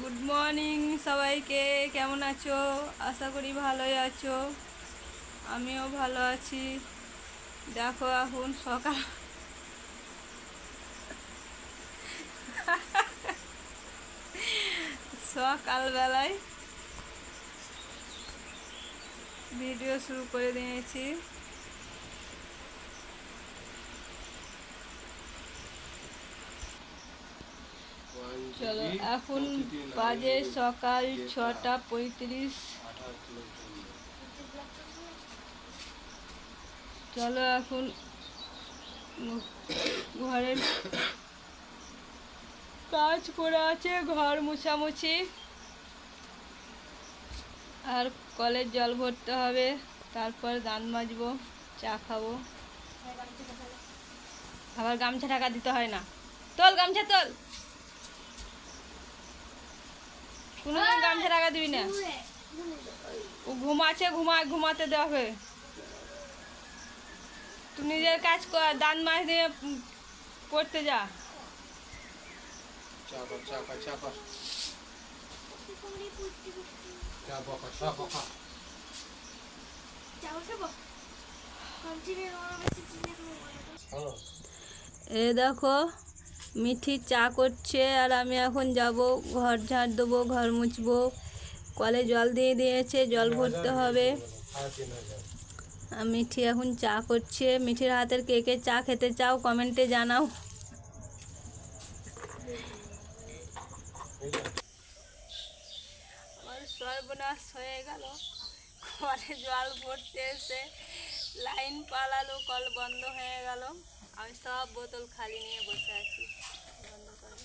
Good morning সবাইকে, কেমন আছো? আশা করি ভালোই আছো। আমিও ভালো আছি। দেখো এখন সকাল। সকালবেলায় ভিডিও শুরু করে দিয়েছি। চলো এখন বাজে সকাল ছটা পঁয়ত্রিশ। চলো এখন ঘরের কাজ করে আছে ঘর মুছামুছি। আর কলের জল ভরতে হবে তারপর দান মাজবো চা খাব। আবার গামছা টাকা দিতে হয় না। তোল গামছা তোল! কোনো গামছা টাকা দিবি না। ও ঘুমাচ্ছে ঘুমা ঘুমাতে দেওয়া হবে তুই নিজের কাজ কর দাঁত মাছ দিয়ে পড়তে যা। চাপা চাপা চাপা চাপা চাপা চাপা এ দেখো মিঠি চা করছে আর আমি এখন যাব, ঘর ঝাড় দেবো, ঘর মুছবো। কলে জল দিয়ে দিয়েছে, জল ভরতে হবে। মিঠি এখন চা করছে। মিঠির হাতের কে কে চা খেতে চাও কমেন্টে জানাও। সর্বনাশ হয়ে গেল। কলে জল ভরতে এসে লাইন পালালো, কল বন্ধ হয়ে গেল। আমি সব বোতল খালি নিয়ে বসে আছি। বন্ধ করব